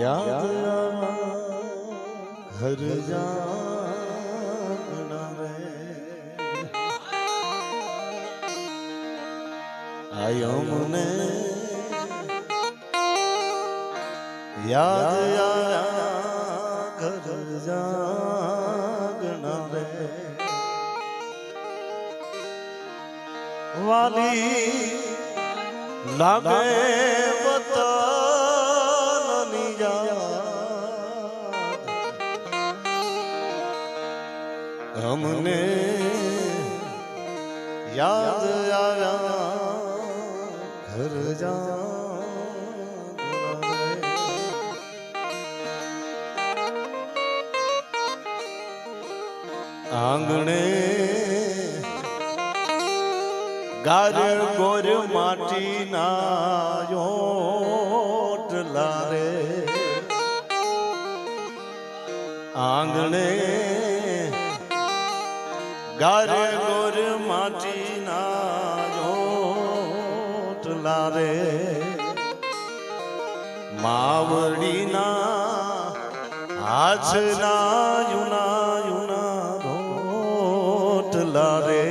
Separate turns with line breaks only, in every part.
યાદ ઘર જાગના રે આયો મને યાદ આયા ઘર જાગના રે વાલી લાગે અમને યાદ આવ્યા ઘર જા આંગણે ગાર ગોર માટીના યોટલા રે આંગણે ગાર ગોર માટીના યોટલા રે માવડીના હાથના યુના યુના રોટલા રે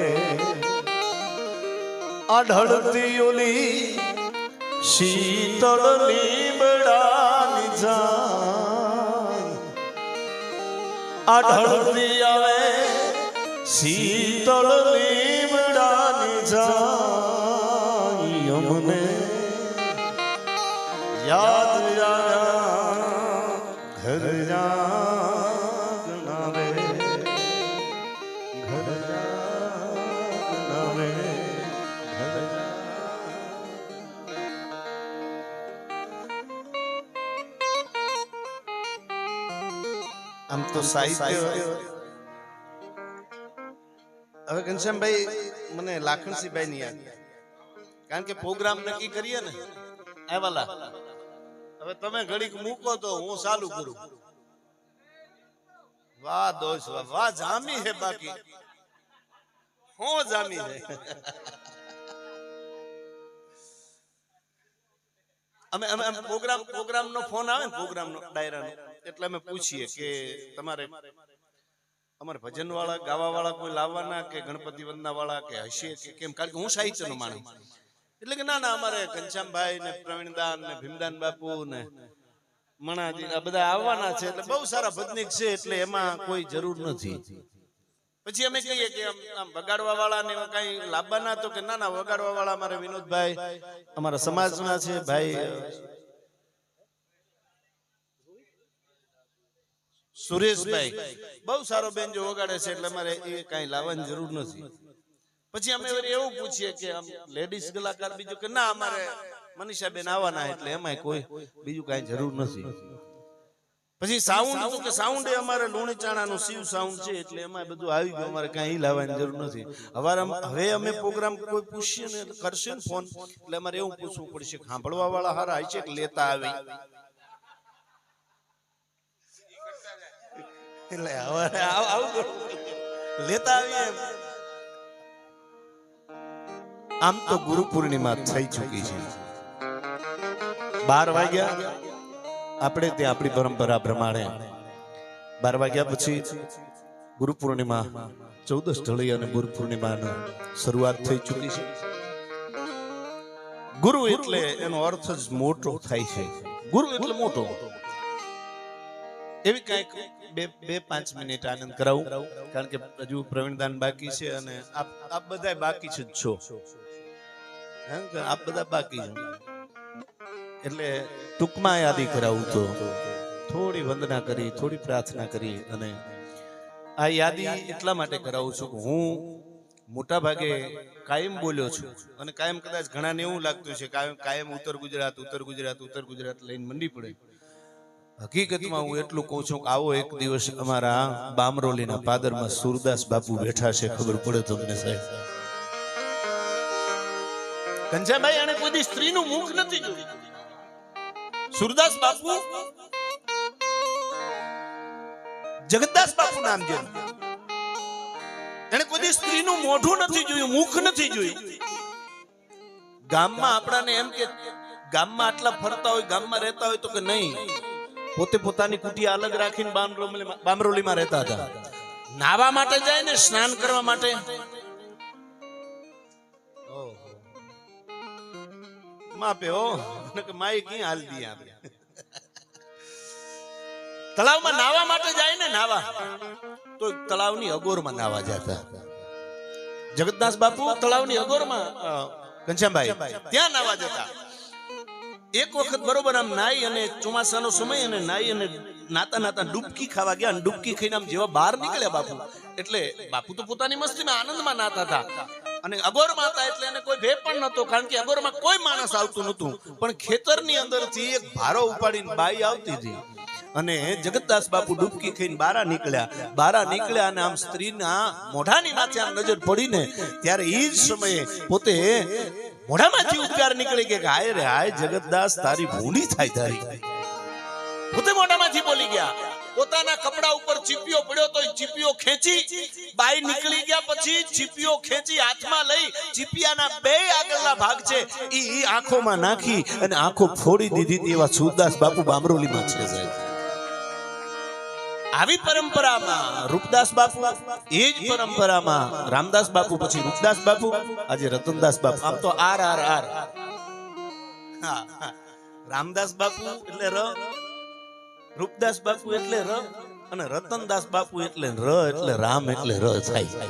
અઢળતી ઓલી શીતળ લીમડા જાય અઢળતી આવે શીતળ લીમડાની જાય અમને. યાદ આવ્યા ઘર રે ઘર રે ઘર આમ તો સાહિત્ય હવે ઘનશ્યામભાઈ મને લાખણસિંહભાઈ ની યાદ. કારણ કે પ્રોગ્રામ નક્કી કરીએ ને આવાલા હવે તમે ઘડીક મૂકો તો હું ચાલુ કરું. વાહ દોસ્ત, વાહ જામી હે બાકી. હું જામી હે. અમે અમે પ્રોગ્રામ પ્રોગ્રામ નો ફોન આવે ને પ્રોગ્રામ નો ડાયરા નો એટલે અમે પૂછીએ કે તમારે અમારે ભજન વાળા ગાવા વાળા કોઈ લાવવાના કે ગણપતિ વંદના વાળા કે હશે કે કેમ? કારણ કે હું સાહિત્ય નો માણસ. એટલે કે ના ના, અમારે ઘનશ્યામભાઈ ને પ્રવીણદાન ને ભીમદાન બાપુ ને મણાજી આ બધા આવવાના છે. એટલે બહુ સારા ભજનિક છે, એટલે એમાં કોઈ જરૂર નથી. પછી અમે કહીએ કે આમ વગાડવા વાળા ને કઈ લાવવાના તો કે ના ના વગાડવા વાળા અમારે વિનોદભાઈ, અમારા સમાજના છે. ભાઈ સુરેશભાઈ. બહુ સારો બેન જો વગાડે છે એટલે અમારે એ કઈ લાવવાની જરૂર નથી. પછી અમે એવું પૂછીએ કે લેડીઝ કલાકાર બીજું કે ના, અમારે મનીષાબેન આવવાના એટલે એમાં કોઈ બીજું કઈ જરૂર નથી. પછી સાઉન્ડ હતું કે સાઉન્ડ એ અમારે લુણી ચાણાનું શિવ સાઉન્ડ છે એટલે એમાં બધું આવી ગયું, અમારે કઈ લાવવાની જરૂર નથી. અમારે અમ- હવે અમે પ્રોગ્રામ કોઈ પૂછીએ ને, કરશે ને ફોન એટલે અમારે એવું પૂછવું પડશે સાંભળવા વાળા હારા છે કે લેતા આવી? એટલે હવે આવું લેતા આવીએ. આમ તો ગુરુ પૂર્ણિમા થઈ ચૂકી છે. બાર વાગ્યા. આપણે તે આપણી પરંપરા પ્રમાણે બાર વાગ્યા પછી ગુરુ પૂર્ણિમા ચૌદ ઢળી અને ગુરુ પૂર્ણિમાની શરૂઆત થઈ ચૂકી છે. ગુરુ એટલે એનો અર્થ જ મોટો થાય છે. ગુરુ એટલે મોટો. એવી કંઈક બે બે પાંચ મિનિટ આનંદ કરાવું, કારણ કે હજુ પ્રવીણદાન બાકી છે અને આપ આપ બધા બાકી છે છો. આપ બધા બાકી છો? એટલે ટૂંકમાં યાદી કરાવું તો થોડી વંદના કરી, થોડી પ્રાર્થના કરી અને આ યાદી એટલા માટે કરાવું છું કે હું મોટા ભાગે કાયમ બોલ્યો છું અને કાયમ કદાચ ઘણાને એવું લાગતું છે કાયમ કાયમ ઉત્તર ગુજરાત ઉત્તર ગુજરાત ઉત્તર ગુજરાત લઈને મંડી પડે. હકીકતમાં હું એટલું કહું છું કે આવો એક દિવસ અમારા બામરોલીના પાદરમાં સુરદાસ બાપુ બેઠા છે, ખબર પડે તમને સાહેબ. કંજાભાઈ આને કોઈ સ્ત્રીનું મુખ નથી જોયું? સુરદાસ બાપુ? જગતદાસ બાપુ નામ છે એને કોઈ સ્ત્રીનું મોઢું નથી જોયું મુખ નથી જોયું? ગામમાં આપણાને એમ કે ગામમાં આટલા ફરતા હોય, ગામમાં રહેતા હોય તો કે નહીં? પોતે પોતાની કુટિયા અલગ રાખીને બામરોલીમાં રહેતા હતા. નાવા માટે જાય ને સ્નાન કરવા માટે. માપે હો. માઈ ક્યાં હાલ દી આપણે તળાવમાં નાવા માટે જાય ને નાવા તો તળાવની અગોરમાં નાવા જતા. જગતદાસ બાપુ, તળાવની અગોરમાં ઘનશ્યામભાઈ, ત્યાં નાવા જતા. એક વખત બરોબર આમ નાઈ અને ચોમાસાનો સમય અને નાઈ અને નાતા નાતા ડૂબકી ખાવા ગયા અને ડૂબકી ખાઈને આમ જેવા બહાર નીકળ્યા બાપુ. એટલે બાપુ તો પોતાની મસ્તીમાં આનંદમાં નાતા હતા. અને અગોરમાં હતા એટલે એને કોઈ ભે પણ નતો કારણ કે અગોરમાં કોઈ માણસ આવતું નતું પણ ખેતરની અંદરથી એક ભારો ઉપાડીને બાઈ આવતી હતી. અને જગતદાસ બાપુ ડૂબકી ખાઈને બારા નીકળ્યા. બારા નીકળ્યા અને આમ સ્ત્રીના મોઢાની માથે આમ નજર પડીને, ત્યારે એ જ સમયે પોતે મોઢામાંથી ઉપકાર નીકળે કે હાય રે, હાય જગતદાસ, તારી ભૂલી થાય તારી. પોતે મોઢામાંથી બોલી ગયા. પોતાના કપડા ઉપર ચીપિયો પડ્યો તો ચીપિયો ખેંચી, બાઈ નીકળી ગયા પછી ચીપિયો ખેંચી હાથમાં લઈ ચીપિયાના બે આગળના ભાગ છે, ઈ આંખોમાં નાખી અને આંખો ફોડી દીધી તેવા સુરદાસ બાપુ બામરોલીમાં છે સાહેબ આવી પરંપરામાં રૂપદાસ બાપુ, એ જ પરંપરામાં રામદાસ બાપુ, પછી રૂપદાસ બાપુ, આજે રતનદાસ બાપુ. આમ તો આર આર આર. રામદાસ બાપુ એટલે ર, રૂપદાસ બાપુ એટલે ર, અને રતનદાસ બાપુ એટલે ર, એટલે રામ એટલે ર થાય.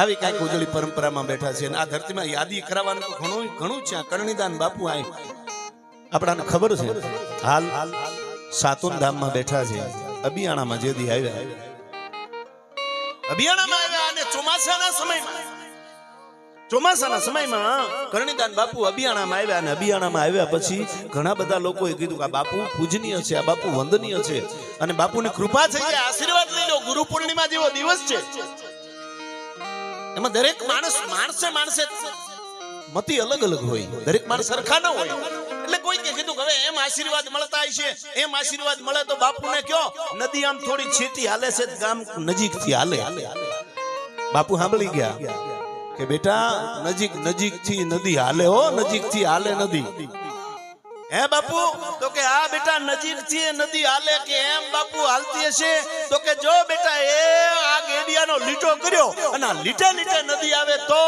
આવી કાંઈક ઉજળી પરંપરામાં બેઠા છે અને આ ધરતીમાં યાદી કરાવવાનું ઘણું ઘણું છે. કરણીદાન બાપુ આ આપણાને ખબર છે? હાલ સાતુન ધામમાં બેઠા છે. અબિયાણામાં જે દી આવ્યા. અબિયાણામાં આવ્યા અને ચોમાસાના સમયમાં ચોમાસાના સમયમાં કરણીદાન બાપુ અબિયાણામાં આવ્યા અને અબિયાણામાં આવ્યા પછી ઘણા બધા લોકોએ કીધું કે આ બાપુ પૂજનીય છે, આ બાપુ વંદનીય છે. અને બાપુની કૃપા થઈ જાય, આશીર્વાદ લઈ લો, ગુરુ પૂર્ણિમા જેવો દિવસ છે. એમાં દરેક માણસ માણસે માણસે મતી અલગ અલગ હોય. દરેક માણસ સરખા ન હોય. એટલે કોઈ કે કીધું હવે એમ આશીર્વાદ મળતા છે. એમ આશીર્વાદ મળે તો બાપુને કયો નદી આમ થોડી છેટી હાલે છે, ગામ નજીકથી હાલે. બાપુ સાંભળી ગયા કે, બેટા, નજીક નજીકથી નદી હાલે હો નજીકથી હાલે નદી. હે બાપુ? તો કે આ બેટા નજીકથી નદી હાલે કે એમ બાપુ હાલતી હશે? તો કે, જો બેટા, એ આ ગેડિયાનો લીટો કર્યો અને લીટે લીટે નદી આવે તો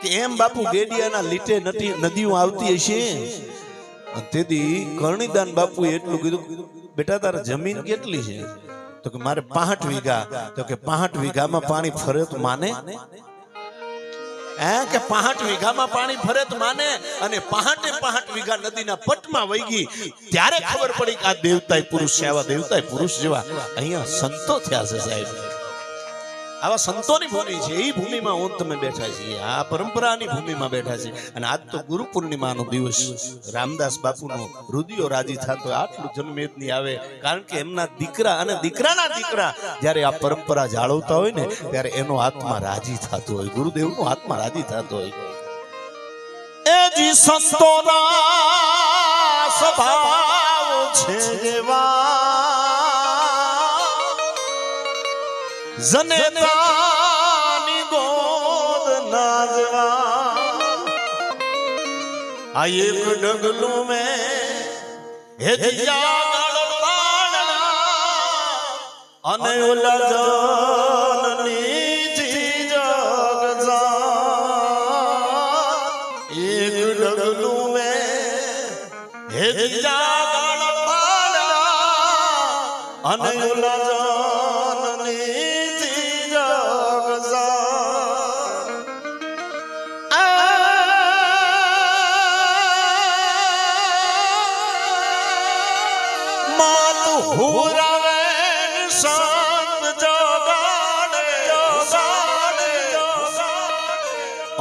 કે એમ બાપુ ગેડિયાના લીટે નદીઓ આવતી હશે. તેથી કરણીદાન બાપુએ એટલું કીધું, બેટા, તારા જમીન કેટલી છે? તો કે, મારે પાંઠ વીઘા. તો કે પાંઠ વીઘામાં પાણી ફરે તો માને? કે પાંઠ વીઘામાં પાણી ફરે તો માને? અને પાંઠે પાંઠ વીઘા નદીના પટમાં વહી ગઈ. ત્યારે ખબર પડી કે આ દેવતાય પુરુષ છે, આવા દેવતાય પુરુષ જેવા અહીંયા સંતો થયા છે સાહેબ. આવા સંતોની ભૂમિ છે એ ભૂમિમાં હું તમે બેઠા છીએ. આ પરંપરાની ભૂમિમાં બેઠા છે અને આજ તો ગુરુ પૂર્ણિમાનો દિવસ. રામદાસ બાપુનો રુદિયો રાજી થતો, આટલું જન્મેદની આવે. કારણ કે એમના દીકરા અને દીકરાના દીકરા જ્યારે આ પરંપરા જાળવતા હોય ને, ત્યારે એનો આત્મા રાજી થતો હોય. ગુરુદેવનો આત્મા રાજી થતો હોય. એ જી સંતોના સ્વભાવ છે જેવા જનેતાની ગોદ નાજવા. આ એક ડગલું મેં અને ઓલા જનની જગ એક ડગલું મેં જાગળ ગળવાળા અને ઓલા જનની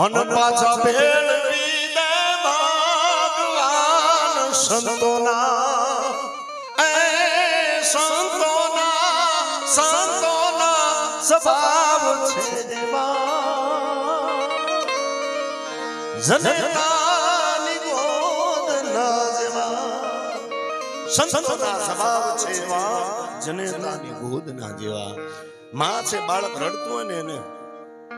અન પાછા ભેળવી દે ભગવાન સંતોના. એ સંતોના સંતોના સ્વભાવ છે દેવા. જનતાની ગોદ જેવા. સંતોના સ્વભાવ છે ગોદના જેવા. માં છે બાળક રડતું હોય ને એને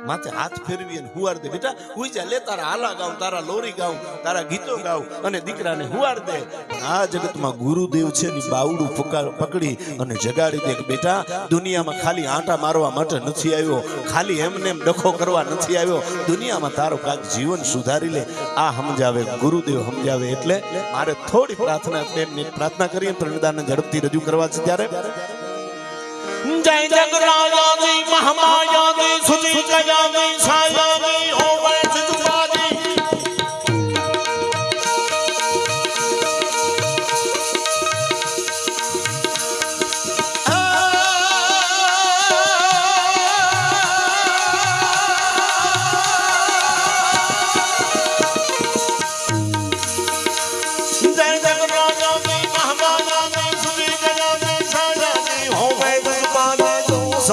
માથે હાથ ફેરવી અને હુવાર દે. બેટા હુઈ જા લે, તારા આલા ગાવ તારા લોરી ગાવ તારા ગીતો ગાવ અને દીકરાને હુવાર દે. આ જગતમાં ગુરુદેવ છે ની બાવડું પકડ- અને જગાડી દે બેટા, દુનિયામાં ખાલી આંટા મારવા માટે નથી આવ્યો. ખાલી એમને એમ ડખો કરવા નથી આવ્યો. દુનિયામાં તારો કાક જીવન સુધારી લે. આ સમજાવે, ગુરુદેવ સમજાવે એટલે મારે થોડી પ્રાર્થના પ્રાર્થના કરીએ પ્રણદાને ઝડપથી રજૂ કરવા છે ત્યારે.
જય જગરાજાની મહામાયાની સુજી ગયાની છાયાની હોવે સિદ્ધવાદી જય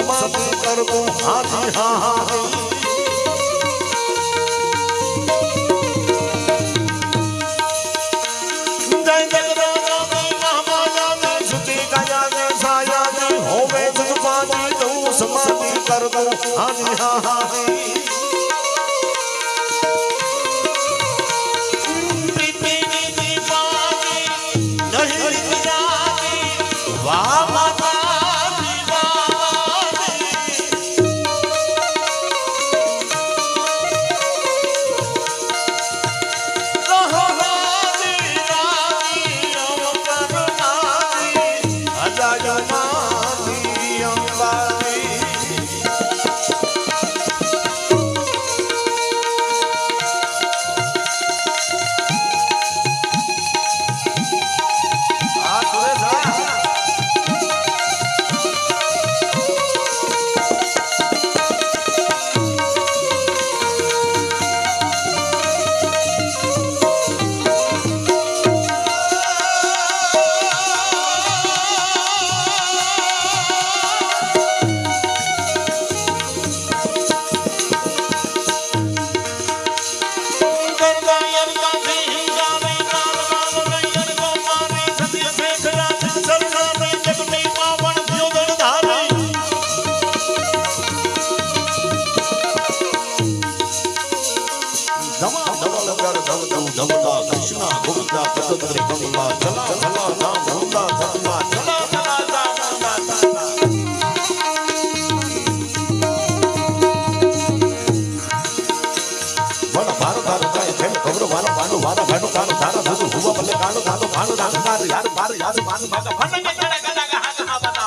સમાધિ કરતો હાથી હા હા સમાધિ કરતો હાજી. હા હા ದಾಸದಾರು ಯಾರು ಬಾರು ಯಾರು ಬಾನು ಭಾಗ ಬಣ್ಣಗೆ ಕೆಳಗಲಾಗ ಹಾಗ ಹಾಬದ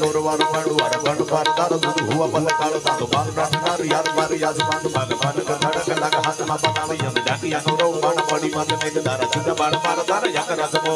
ಗೌರವಾರು ಮಾಡು ಅರಬಾಡು ಬಾರದಾರ ದುದು ಹೂವ ಬಲ್ಲ ಕಾಳು ತಾನು ಬಾರು ರಾಜದಾರು ಯಾರು ಬಾರು ಯಾಜು ಮಾಡು ಬಾಗ ಬಾನ ಕನ್ನಡ ಕಲಾಗ
ಹಾಸ ಮಾಪ ನಾನು ಎಂದು ಜಾತಿಯ ಗೌರವ ಮಾಡ ಪಡಿ ಮಾತು ನೈದು ದಾರ ಸಿದ್ಧ ಬಾಡ ಬಾರದಾರ ಯಾಕ ರಸಮೋ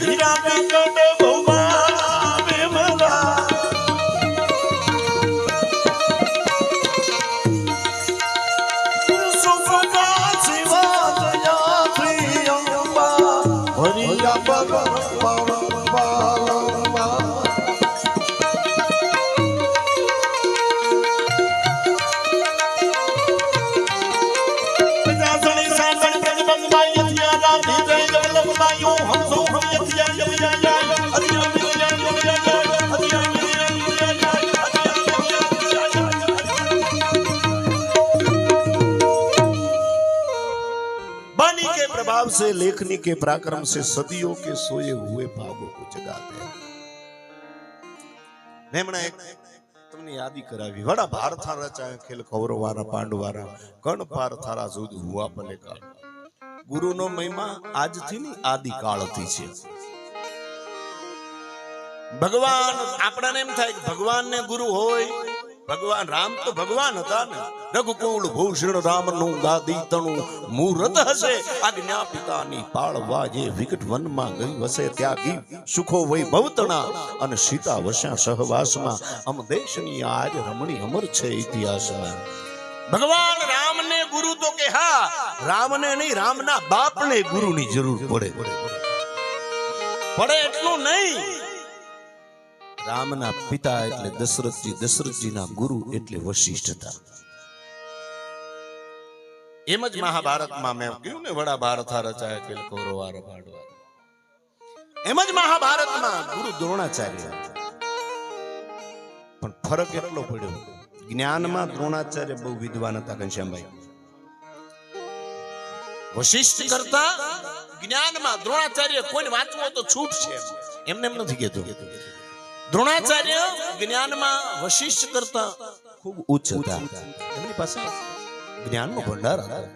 Hira Nando से लेखनी के पराक्रम से सदियों के सोए हुए भागों को जगाते हैं મેં હમણાં એક તમને યાદી કરાવી વડા ભાર થારા ચાહે ખેલ કૌરવારા પાંડવારા કણ પાર થારા સુદ હુઆ ભલે કાળ ગુરુનો મહિમા આજથી ની આદિ કાળથી છે ભગવાન આપણાને એમ થાય કે ભગવાનને ગુરુ હોય ભગવાન રામ તો ભગવાન હતા ને.
રઘુકુળ ભૂષણ રામનું ગાદી તણું મુહૂર્ત હશે. આજ્ઞા પિતાની પાળવા જે વિકટ વનમાં ગઈ વસે ત્યાગી, સુખો વૈભવ તણા અને સીતા વસ્યા સહવાસમાં અમ દેશની આજ રમણી અમર છે ઇતિહાસમાં.
ભગવાન રામને ગુરુ તો કે હા રામને નહીં, રામના બાપને ગુરુની જરૂર પડે. પડે એટલું નહીં
રામના પિતા એટલે દશરથજી, દશરથજીના ગુરુ એટલે વશિષ્ઠ હતા.
એમ જ મહાભારતમાં મેં કહ્યું ને, વડા ભારત રચાય કે કૌરવાર ભાડવા એમ જ મહાભારતમાં ગુરુ દ્રોણાચાર્ય
પણ ફરક એટલો પડ્યો,
જ્ઞાનમાં દ્રોણાચાર્ય બહુ વિદ્વાન હતા ઘનશ્યામભાઈ. વશિષ્ઠ કરતા જ્ઞાનમાં દ્રોણાચાર્ય કોઈને વાંચવું તો છૂટ છે એમને એમ નથી કહેતો. દ્રોણાચાર્ય જ્ઞાનમાં વશિષ્ઠ કરતા
ખૂબ ઉચ્ચ હતા.
એમની પાસે
જ્ઞાનનો ભંડાર હતો.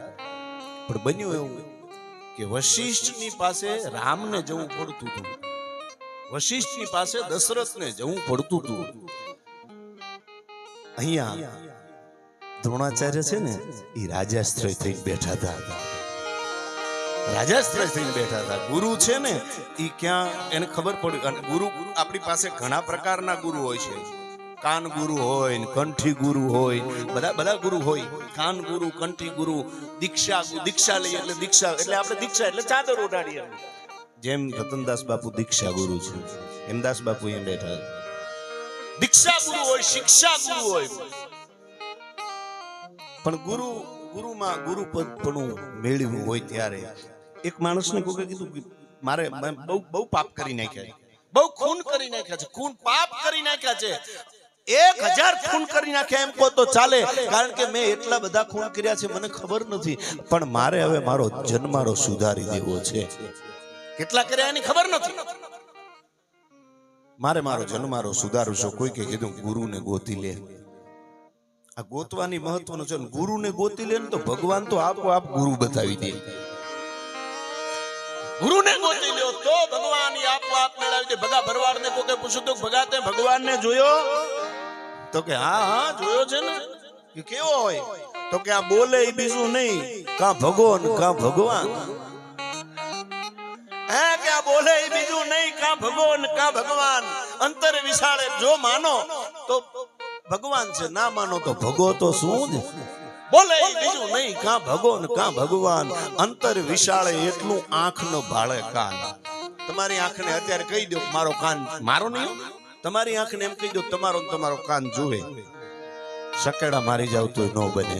પણ બન્યું એવું કે વશિષ્ઠની પાસે રામને જવું પડતું હતું. વશિષ્ઠની પાસે દશરથને જવું પડતું હતું.
અહીંયા દ્રોણાચાર્ય છે ને, એ રાજાશ્રય થઈ બેઠા હતા.
દીક્ષા દીક્ષા જેમ રતનદાસ બાપુ દીક્ષા ગુરુ છે હેમદાસ બાપુ અહીંયા બેઠા દીક્ષા ગુરુ હોય, શિક્ષા ગુરુ હોય. પણ ગુરુ, ગુરુમાં ગુરુપદ પણ મેળવ્યું હોય ત્યારે. એક માણસને કોકે કીધું મારે બહુ બહુ પાપ કરી નાખ્યા બહુ ખૂન કરી નાખ્યા છે. ખૂન પાપ કરી નાખ્યા છે. એક હજાર ખૂન કરી નાખ્યા એમ કહો તો ચાલે. કારણ કે મેં એટલા બધા ખૂન કર્યા છે, મને ખબર નથી.
પણ મારે હવે મારો જન્મારો સુધારી દેવો છે.
કેટલા કર્યા એની ખબર નથી.
મારે મારો જન્મારો સુધારું છું. કોઈ કે કીધું, ગુરુને ગોતી લે.
આ ગોતવાની મહત્વનું છે. ગુરુને ગોતી લે ને તો ભગવાન તો આપોઆપ ગુરુ બતાવી દે. ગુરુને ગોતી લ્યો, તો ભગવાન આપોઆપ મેળવી દે ભગા ભરવાડને કોકે પૂછ્યું તો ભગા, તે ભગવાનને જોયો? તો કે, હા હા, જોયો છે ને. કે કેવો હોય? તો કે, આ બોલે બીજું નહીં. કા ભગવાન કા ભગવાન. હે, કે આ બોલે બીજું નહીં, કા ભગવાન કા ભગવાન. અંતર વિશાળે જો માનો, તો ભગવાન છે. ના માનો તો ભગો તો શું જ? બોલે બીજું નહીં કા ભગવાન કા ભગવાન? અંતર વિશાળે એટલું આંખ નો ભાળે કાન. તમારી આંખને અત્યારે કહી દો મારો કાન મારો નહીં. તમારી આંખને એમ કહી દો તમારો ને તમારો કાન જુએ.
સકેડા મારી જાવ તો ન બને.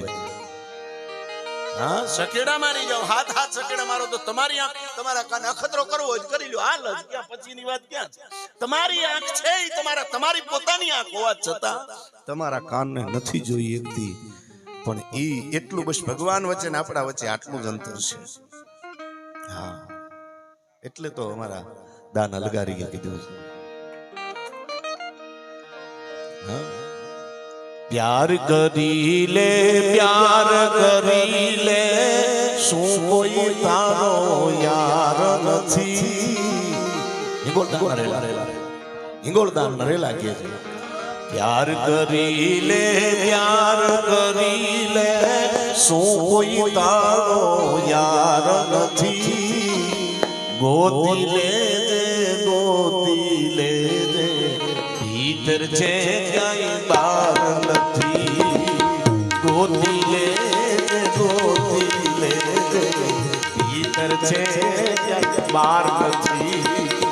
હા સકેડા મારી જાવ. હાથ હાથ સકેડા મારો તો તમારી આંખ તમારા કાન અખતરો કરવો જ કરી લો હાલ જ ક્યાં પછીની વાત ક્યાં છે? તમારી આંખ છે એ તમારા તમારી પોતાની આંખ હોવા છતાં
તમારા કાનને નથી જોઈ એકથી
પણ એ એટલું બસ ભગવાન વચ્ચે આપણા વચ્ચે આટલું જ અંતર છે.
હા.
એટલે તો અમારા
દાન અલગારી કીધું છે? પ્યાર કરી લે, પ્યાર કરી લે, શું કોઈ તારો યાર નથી? હિંગોળદાન નરેલા. હિંગોળદાન નરેલા કહે છે. પ્યાર કરી લે પ્યાર કરી લે શું કોઈ તારો યાર નથી ગોતી લે ગોતી લે ભીતર છે ક્યાંય બાર નથી ગોતી લે ગોતી લે ભીતર છે ક્યાંય બાર નથી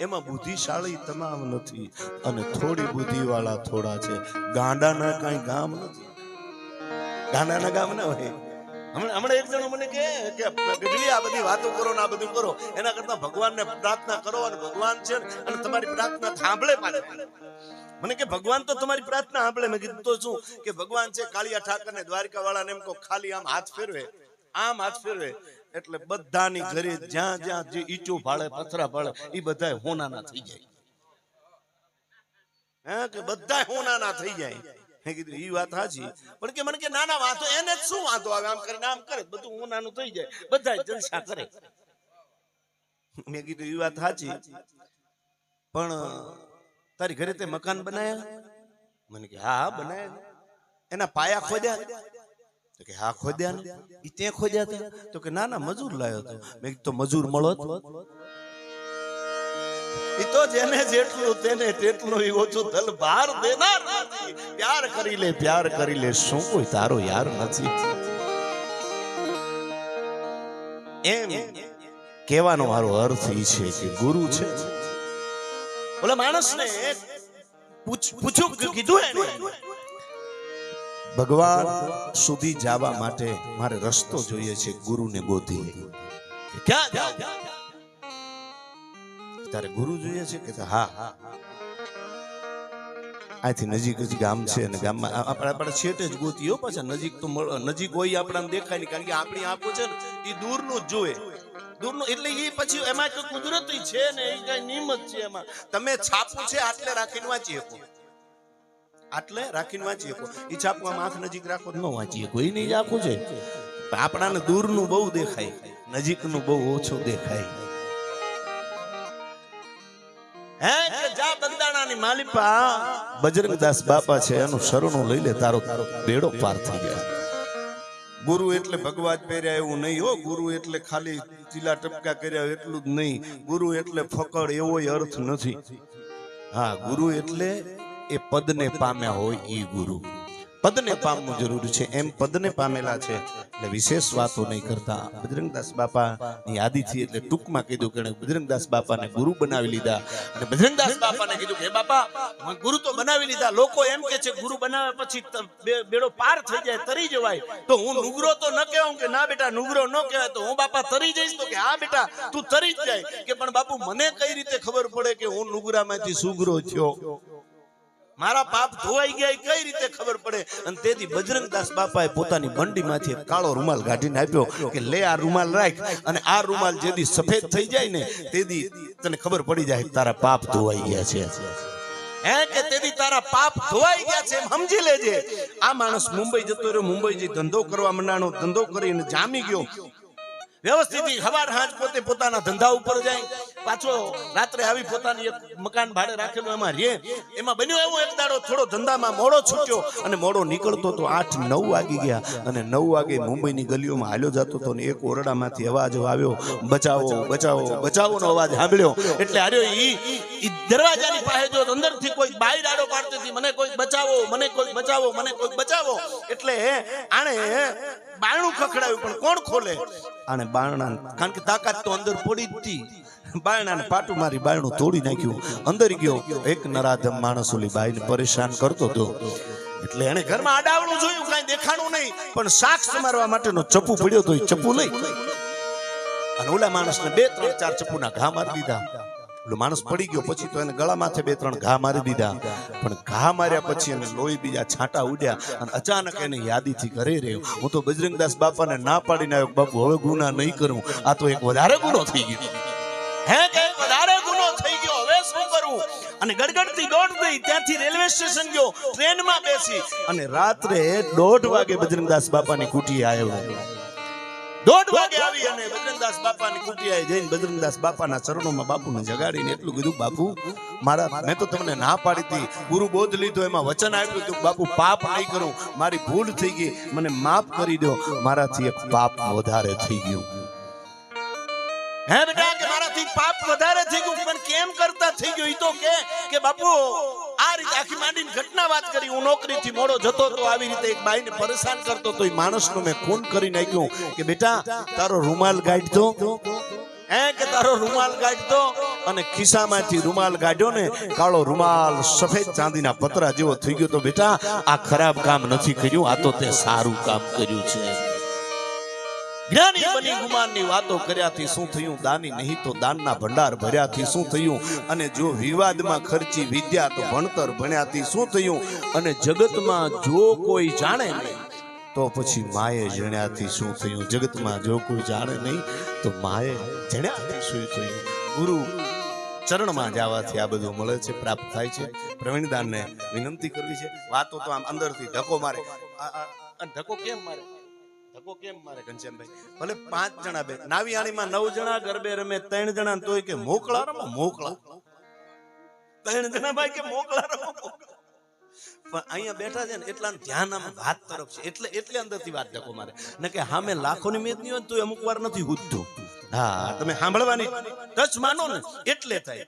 એમાં બુદ્ધિશાળી
તમામ નથી. અને થોડી બુદ્ધિવાળા થોડા છે. ગાંડાના કાંઈ ગામ નથી ગાંડાના ગામ ના હોય. અને ભગવાન છે તો તમારી પ્રાર્થના સાંભળે મેં કીધું, તો શું? કે, ભગવાન છે કાળિયા ઠાકર ને દ્વારકા વાળા એમ કહો, ખાલી આમ હાથ ફેરવે, આમ હાથ ફેરવે. એટલે બધાની ઘરે જ્યાં જ્યાં જે ઈચો ભાળે, પથરા ભાળે એ બધા હોનાના થઈ જાય. હે, કે બધા હોનાના થઈ જાય. મેં કીધું એ વાત સાચી પણ કે મને કે ના ના વાંધો એને શું વાંધો આવે? આમ કરીને આમ કરે, બધું હોનાનું થઈ જાય, બધા જલસા કરે. મેં કીધું એ વાત સાચી પણ, તારી ઘરે તે મકાન બનાયા? મને કે, હા હા, બનાયા. એના પાયા ખોદ્યા? તો કે, હા, ખોદ્યા ને. એ તે ખોદ્યા તો કે, ના ના, મજૂર લાયો તો. મેં તો મજૂર મળો તો જેને જેટલું તેને તેટલું ઓછું દલ ભાર દેનાર નથી. પ્યાર કરી લે, પ્યાર કરી લે. શું કોઈ તારો યાર નથી? એમ કહેવાનો મારો અર્થ એ છે કે ગુરુ છે. બોલે માણસને પૂછું કીધું ભગવાન સુધી જવા માટે મારે રસ્તો જોઈએ છે ગુરુને ગોધી ક્યાં? તારે ગુરુ જોઈએ છે કે હા આથી નજીક જ ગામ છે અને ગામમાં આપણે આપણે છેટે જ ગોતીઓ પાછા. નજીક તો નજીક હોય આપણને દેખાય નહીં, કારણ કે આપણી આંખો છે ને એ દૂરનું જોવે દૂરનું એટલે એ પછી એમાં તો કુદરતી છે ને એ કઈ નિયમત છે એમાં. તમે છાપું છે, આટલે રાખીને વાંચી શકો. આટલે રાખીને વાંચી શકો. એ છાપમાં આંખ નજીક રાખો ન વાંચી શકો. એ નહીં આખું છે. પણ આપણાને દૂરનું બહુ દેખાય. નજીકનું બહુ ઓછું દેખાય. બંદાણાની માલિપા. બજરંગદાસ બાપા છે એનું શરણું લઈ લે તારો તારો બેડો પાર થઈ ગયા. ગુરુ એટલે ભગવાન પહેર્યા એવું નહીં હો ગુરુ એટલે ખાલી ચીલા ટપકા કર્યા એટલું જ નહીં. ગુરુ એટલે ફકડ એવો અર્થ નથી. હા ગુરુ એટલે એ પદને પામ્યા હોય ઈ ગુરુ. પદને પામવું જરૂર છે. એમ પદને પામેલા છે એટલે વિશેષ વાતો નહીં કરતા. બજરંગદાસ બાપાની યાદીથી એટલે ટૂંકમાં કીધું કે બજરંગદાસ બાપાને ગુરુ બનાવી લીધા. અને બજરંગદાસ બાપાને કીધું કે બાપા ગુરુ તો બનાવી લીધા. લોકો એમ કે છે, ગુરુ બનાવ્યા પછી બેડો પાર થઈ જાય, તરી જવાય. તો હું નુગરો તો ન કહેવાઉં કે, ના બેટા, નુગરો ન કહેવાય. તો હું બાપા તરી જઈશ તો કે, હા બેટા, તું તરી જ જાય. કે, પણ બાપુ, મને કઈ રીતે ખબર પડે કે હું નુગરામાંથી સુગરો થયો? મારા પાપ ધોવાઈ ગયા કઈ રીતે ખબર પડે? અને તેથી બજરંગદાસ બાપાએ પોતાની બંડીમાંથી કાળો રૂમાલ કાઢીને આપ્યો કે લે આ રૂમાલ રાખ. અને આ રૂમાલ જેદી સફેદ થઈ જાય ને તેથી તને ખબર પડી જાય તારા પાપ ધોવાઈ ગયા છે. હે કે તેથી તારા પાપ ધોવાઈ ગયા છે સમજી લેજે. આ માણસ મુંબઈ જતો રહ્યો મુંબઈ જઈ ધંધો કરવા મંડાણો ધંધો કરીને જામી ગયો. વ્યવસ્થિત હવાર હાંજ પોતે પોતાના ધંધા ઉપર જાય. પાછો રાત્રે આવી પોતાની એક મકાન ભાડે રાખેલું એમાં રે. એમાં બન્યો એવો એક દાડો થોડો ધંધામાં મોડો છૂટ્યો અને મોડો નીકળતો તો આઠ નવ વાગી ગયા અને નવ વાગે મુંબઈની ગલીઓમાં હાલ્યો જતો હતો ને એક ઓરડામાંથી અવાજ આવ્યો બચાવો બચાવો બચાવોનો અવાજ સાંભળ્યો. એટલે હાર્યો ઈ ઈ દરવાજાની પાસે જો અંદરથી કોઈ બાઈ દાડો પાડતી હતી મને કોઈ બચાવો મને કોઈ બચાવો મને કોઈ બચાવો. એટલે આણે બારણું ખખડાવ્યું, પણ કોણ ખોલે? અને બારણા, કારણ કે તાકાત તો અંદર પડી હતી બારણાને પાટું મારી બારણું તોડી નાખ્યું. અંદર ગયો. એક નરાધમ માણસ ઓલી બાઈને પરેશાન કરતો હતો. એટલે એને ઘરમાં અડાવણું જોયું, કાંઈ દેખાણું નહીં. પણ શાક સમારવા માટેનો ચપ્પુ પડ્યો તો એ ચપ્પુ લઈ. અને ઓલા માણસને બે, ત્રણ, ચાર ચપ્પુના ઘા મારી દીધા. ઓલો માણસ પડી ગયો, પછી તો એને ગળા માથે બે ત્રણ ઘા મારી દીધા. પણ ઘા માર્યા પછી એને લોહી બીજા છાંટા ઉડ્યા અને અચાનક એને યાદીથી ઘરે રહ્યો. હું તો બજરંગદાસ બાપાને ના પાડીને આવ્યો બાપુ, હવે ગુના નહીં કરું. આ તો એક વધારે ગુનો થઈ ગયો. હે કે વધારે ગુનો થઈ ગયો? હવે શું કરું? અને ગડગડતી દોડ ગઈ ત્યાંથી રેલવે સ્ટેશન ગયો, ટ્રેનમાં બેસી અને રાત્રે દોઢ વાગે બજરંગદાસ બાપાની કુટી આવ્યો. દોઢ વાગે આવી અને બજરંગદાસ બાપાની કુટિયાએ જઈને બજરંગદાસ બાપાના ચરણોમાં બાપુને જગાડીને એટલું કીધું બાપુ મારા મેં તો તમને ના પાડી હતી. ગુરુ બોધ લીધો એમાં વચન આપ્યું હતું. બાપુ પાપ નહીં કરું. મારી ભૂલ થઈ ગઈ. મને માફ કરી દો. મારાથી એક પાપ વધારે થઈ ગયું. હે બેટા મારાથી પાપ વધારે થઈ ગયું, પણ કેમ કરતા થઈ ગયું? તો કે કે બાપુ, આ રીતે આખી માંડીને ઘટના વાત કરી, હું નોકરીથી મોડો જતો તો આવી રીતે એક બાઈને પરેશાન કરતો તો એ માણસનો મેં ખૂન કરી નાખ્યું કે, બેટા, તારો રૂમાલ ગાઢતો હે, કે તારો રૂમાલ ગાઢતો અને ખિસ્સામાંથી રૂમાલ કાઢ્યો ને, કાળો રૂમાલ સફેદ ચાંદીના પતરા જેવો થઈ ગયો તો, બેટા, આ ખરાબ કામ નથી કર્યું, આ તો તે સારું કામ કર્યું છે. જ્ઞાની બની ગુમાનની વાતો કર્યાથી શું થયું? દાની નહીં તો દાનના ભંડાર ભર્યાથી શું થયું? અને જો વિવાદમાં ખર્ચી વિદ્યા તો ભણતર ભણ્યાથી શું થયું? અને જગતમાં જો કોઈ જાણે નહીં, તો પછી માએ જણ્યાથી શું થયું? જગતમાં જો કોઈ જાણે નહીં, તો માએ જણ્યાથી શું થયું? ગુરુ ચરણમાં જવાથી આ બધું મળે છે, પ્રાપ્ત થાય છે. પ્રવીણદાનને વિનંતી કરવી છે. વાતો તો આમ અંદરથી ધક્કો મારે. ધક્કો કેમ મારે? ધક્કો કેમ મારે ઘનશ્યામભાઈ? ભલે પાંચ જણા બે, નાવિયાણીમાં નવ જણા, ગરબે રમે ત્રણ જણા તોય કે મોકળા રમો મોકળા ત્રણ જણા ભાઈ કે મોકળા રમો પણ અહીંયા બેઠા છે ને, એટલા ધ્યાન આમ વાત તરફ છે. એટલે એટલે અંદરથી વાત ધક્કો મારે. ને કે મેં લાખોની મેચ નહીં હોય તો અમુક વાર નથી હૂજતું હા, તમે સાંભળવાની ટચ માનો ને, એટલે થાય.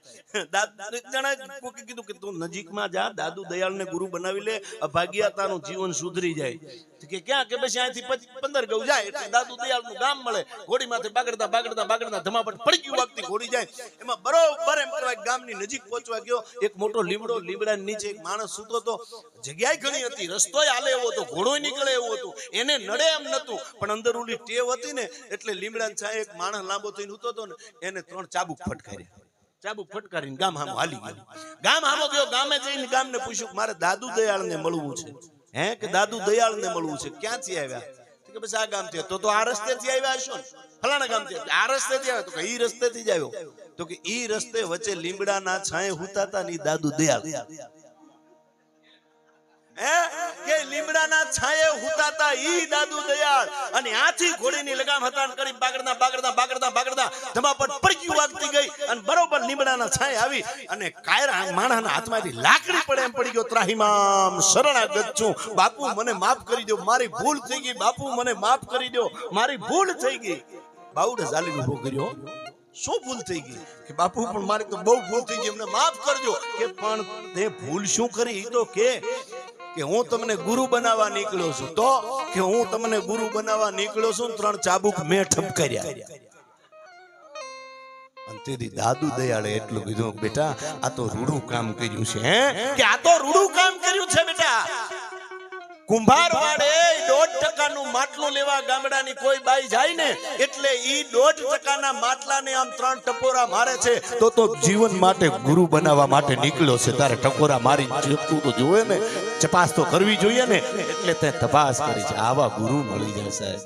જણા કીધું કે તું નજીકમાં જા, દાદુ દયાળને ગુરુ બનાવી લે, અભાગ્યતાનું જીવન સુધરી જાય. કે ક્યાં? કે પછી અહીંથી પંદર ગૌ જાય, એટલે દાદુ દયાળનું ગામ મળે ઘોડી માથે બાગડતા બાગડતા બાગડતા ધમાપટ પડી ગયું વાગતી ઘોડી જાય. એમાં બરોબર એમ કહેવાય કે ગામની નજીક પહોંચવા ગયો, એક મોટો લીમડો લીમડા નીચે એક માણસ સૂતો હતો. જગ્યાએ ઘણી હતી રસ્તો હાલે એવો હતો ઘોડો નીકળે એવો હતો. એને નડે એમ નતું પણ અંદર ઓલી ટેવ હતી ને, એટલે લીમડા છાંયે એક માણસ લાંબો થઈને ઉતો હતો ને એને ત્રણ ચાબુક ફટકાર્યા. ચાબુક ફટકારીને ગામ હામો હાલી ગયો. ગામ હામો ગયો ગામે જઈને ગામને પૂછ્યું મારે દાદુ દયાળને મળવું છે? હે કે દાદુ દયાળને મળવું છે? ક્યાંથી આવ્યા? કે બસ આ ગામ તો તો આ રસ્તેથી આવ્યા હશો ને? ફલાણા ગામથી આ રસ્તેથી આવ્યા? તો કે ઈ રસ્તેથી જ આવ્યો. તો કે ઈ રસ્તે વચ્ચે લીમડાના છાંય હુતાતા ની દાદુ દયાળ. કે લીમડાના છાંયે હુતાતા ઈ દાદુ દયાળ. અને આથી ઘોડીની લગામ હતાણ કરી બાગડના બાગડના બાગડના બાગડના ધમાપટ પડક્યું વાગતી ગઈ અને બરોબર લીમડાના છાંયે આવી અને કાયરા માણાના હાથમાંથી લાકડી પડે એમ પડી ગયો. ત્રાહિમામ, શરણાગત છું. બાપુ, મને માફ કરી દો. મારી ભૂલ થઈ ગઈ. બાપુ, મને માફ કરી દો. મારી ભૂલ થઈ ગઈ. બાઉડે ઝાલી ઊભો કર્યો. શું ભૂલ થઈ ગઈ? કે બાપુ, પણ મારી તો બહુ ભૂલ થઈ ગઈ. એમને માફ કરજો. કે પણ તે ભૂલ શું કરી? તો કે કે હું તમને ગુરુ બનાવવા નીકળ્યો છું. તો કે હું તમને ગુરુ બનાવવા નીકળ્યો છું ત્રણ ચાબુક મેં ઠપકર્યા અને તેથી દાદુ દયાળે એટલું કીધું, બેટા, આ તો રૂડું કામ કર્યું છે કે આ તો રૂડું કામ કર્યું છે, બેટા? કુંભાર વાડે દોઢ ટકાનું માટલું લેવા ગામડાની કોઈ બાઈ જાય ને, એટલે ઈ દોઢ ટકાના માટલાને આમ ત્રણ ટપોરા મારે છે, તો તો જીવન માટે ગુરુ બનાવવા માટે નીકળ્યો છે. તારે ટકોરા મારી જોતું તો જોવે ને ચપાસ તો કરવી જોઈએ ને. એટલે તે તપાસ કરી છે. આવા ગુરુ મળી જાય સાહેબ.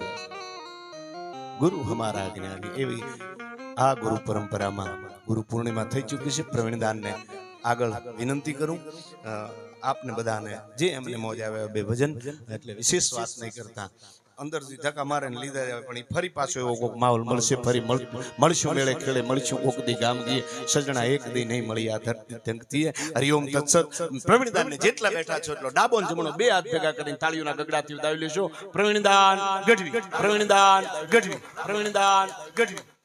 ગુરુ હમારા જ્ઞાની. એવી આ ગુરુ પરંપરામાં ગુરુ પૂર્ણિમા થઈ ચૂકી છે. પ્રવીણદાનને આગળ વિનંતી કરું. આપને બધાને જે એમને મોજ આવે બે ભજન. એટલે વિશેષ વાત નહીં કરતા. અંદરથી ધક્કા મારે ને લીધા જાય પણ ફરી પાછો એવો કોઈક માહોલ મળશે ફરી મળ- મળશું. મેળે ખેડે મળશું. કોક દી ગામ ગીએ. સજણા એક દી નહીં મળી આ ધરતી ધંકતી હરિઓમ તત્સત. પ્રવીણદાન જેટલા બેઠા છો એટલો ડાબો ને જમણો બે હાથ ભેગા કરીને તાળીઓના ગગડાથી ઉદાવી લેશો પ્રવીણદાન ગઢવી. પ્રવીણદાન ગઢવી. પ્રવીણદાન ગઢવી.